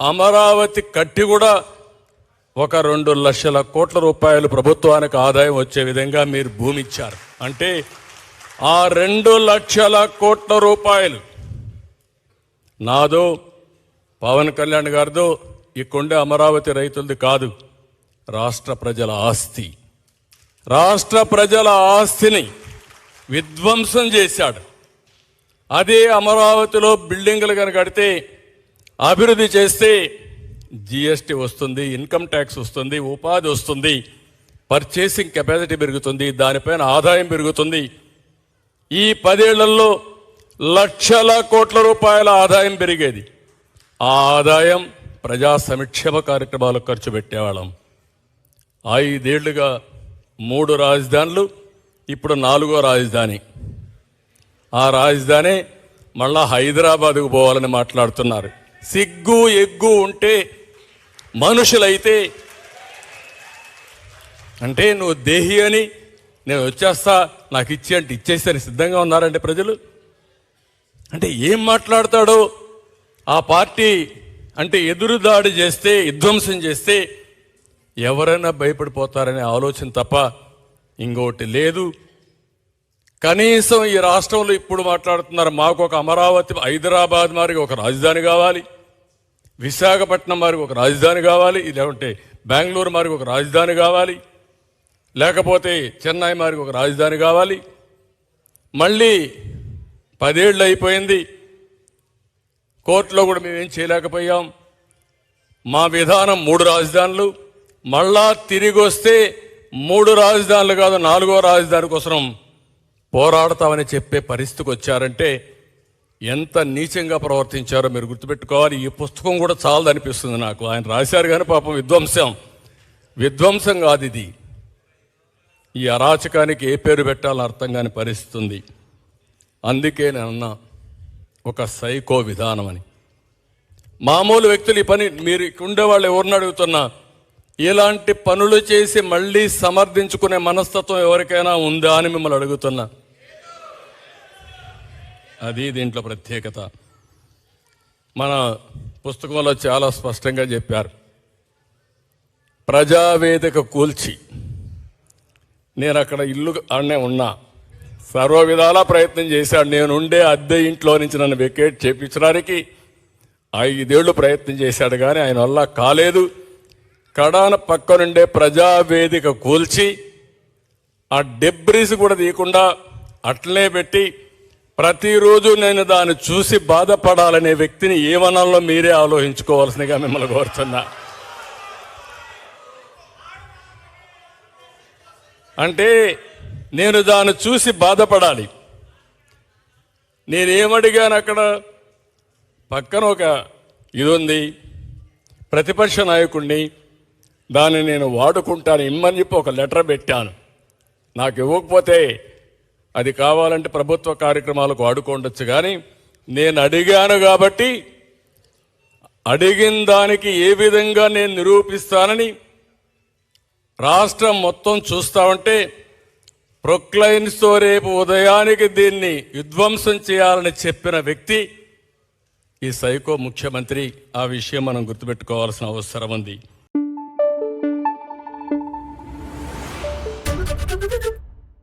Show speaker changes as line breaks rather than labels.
అమరావతి కట్టి కూడా ఒక రెండు లక్షల కోట్ల రూపాయలు ప్రభుత్వానికి ఆదాయం వచ్చే విధంగా మీరు భూమి ఇచ్చారు అంటే ఆ రెండు లక్షల కోట్ల రూపాయలు నాదో పవన్ కళ్యాణ్ గారిదో ఇక్కడుండే అమరావతి రైతులది కాదు రాష్ట్ర ప్రజల ఆస్తి. రాష్ట్ర ప్రజల ఆస్తిని విధ్వంసం చేశాడు. అదే అమరావతిలో బిల్డింగులు కనుక కడితే అభివృద్ధి చేస్తే జిఎస్టీ వస్తుంది ఇన్కమ్ ట్యాక్స్ వస్తుంది ఉపాధి వస్తుంది పర్చేసింగ్ కెపాసిటీ పెరుగుతుంది దానిపైన ఆదాయం పెరుగుతుంది. ఈ పదేళ్ళలో లక్షల కోట్ల రూపాయల ఆదాయం పెరిగేది. ఆ ఆదాయం ప్రజా సంక్షేమ కార్యక్రమాలకు ఖర్చు పెట్టేవాళ్ళం. ఐదేళ్ళుగా మూడు రాజధానులు ఇప్పుడు నాలుగో రాజధాని. ఆ రాజధాని మళ్ళా హైదరాబాద్కు పోవాలని మాట్లాడుతున్నారు. సిగ్గు ఎగ్గు ఉంటే మనుషులైతే అంటే నువ్వు దేహి అని నేను వచ్చేస్తా నాకు ఇచ్చి అంటే ఇచ్చేస్తాను సిద్ధంగా ఉన్నారంటే ప్రజలు. అంటే ఏం మాట్లాడతాడో ఆ పార్టీ అంటే ఎదురుదాడి చేస్తే విధ్వంసం చేస్తే ఎవరైనా భయపడిపోతారనే ఆలోచన తప్ప ఇంకోటి లేదు. కనీసం ఈ రాష్ట్రంలో ఇప్పుడు మాట్లాడుతున్నారు. మాకు ఒక అమరావతి హైదరాబాద్ మారికి ఒక రాజధాని కావాలి. విశాఖపట్నం మారికి ఒక రాజధాని కావాలి. లేకుంటే బెంగళూరు మారికి ఒక రాజధాని కావాలి. లేకపోతే చెన్నై మారికి ఒక రాజధాని కావాలి. మళ్ళీ పదేళ్ళు అయిపోయింది. కోర్టులో కూడా మేమేం చేయలేకపోయాం. మా విధానం మూడు రాజధానులు. మళ్ళా తిరిగి వస్తే మూడు రాజధానులు కాదు నాలుగో రాజధాని కోసం పోరాడతామని చెప్పే పరిస్థితికి వచ్చారంటే ఎంత నీచంగా ప్రవర్తించారో మీరు గుర్తుపెట్టుకోవాలి. ఈ పుస్తకం కూడా చాలదు అనిపిస్తుంది నాకు. ఆయన రాశారు కానీ పాపం విధ్వంసం. విధ్వంసం కాదు ఇది. ఈ అరాచకానికి ఏ పేరు పెట్టాలని అర్థం కాని పరిస్థితి ఉంది. అందుకే నేను అన్నా ఒక సైకో విధానం అని. మామూలు వ్యక్తులు ఈ పని మీరు ఇక్కడ ఉండేవాళ్ళు ఎవరిని అడుగుతున్నా ఇలాంటి పనులు చేసి మళ్ళీ సమర్థించుకునే మనస్తత్వం ఎవరికైనా ఉందా అని మిమ్మల్ని అడుగుతున్నా. అది దీంట్లో ప్రత్యేకత. మన పుస్తకంలో చాలా స్పష్టంగా చెప్పారు. ప్రజావేదిక కూల్చి. నేను అక్కడ ఇల్లు ఆడనే ఉన్నా. సర్వ విధాలా ప్రయత్నం చేశాడు. నేను ఉండే అద్దె ఇంట్లో నుంచి నన్ను వెకేట్ చేపించడానికి ఐదేళ్ళు ప్రయత్నం చేశాడు కానీ ఆయన వల్ల కాలేదు. కడాన పక్కనుండే ప్రజావేదిక కూల్చి ఆ డెబ్రీస్ కూడా తీయకుండా అట్లనే పెట్టి ప్రతిరోజు నేను దాన్ని చూసి బాధపడాలనే వ్యక్తిని ఏమనాలో మీరే ఆలోచించుకోవాల్సిందిగా మిమ్మల్ని కోరుతున్నా. అంటే నేను దాన్ని చూసి బాధపడాలి. నేనేమడిగాను అక్కడ? పక్కన ఒక ఇది ఉంది ప్రతిపక్ష నాయకుడిని దాన్ని నేను వాడుకుంటాను ఇమ్మని చెప్పి ఒక లెటర్ పెట్టాను. నాకు ఇవ్వకపోతే అది కావాలంటే ప్రభుత్వ కార్యక్రమాలకు వాడుకోండొచ్చు కానీ నేను అడిగాను కాబట్టి అడిగిన దానికి ఏ విధంగా నేను నిరూపిస్తానని రాష్ట్రం మొత్తం చూస్తా ఉంటే ప్రొక్లైన్స్తో రేపు ఉదయానికి దీన్ని విధ్వంసం చేయాలని చెప్పిన వ్యక్తి ఈ సైకో ముఖ్యమంత్రి. ఆ విషయం మనం గుర్తుపెట్టుకోవాల్సిన అవసరం ఉంది.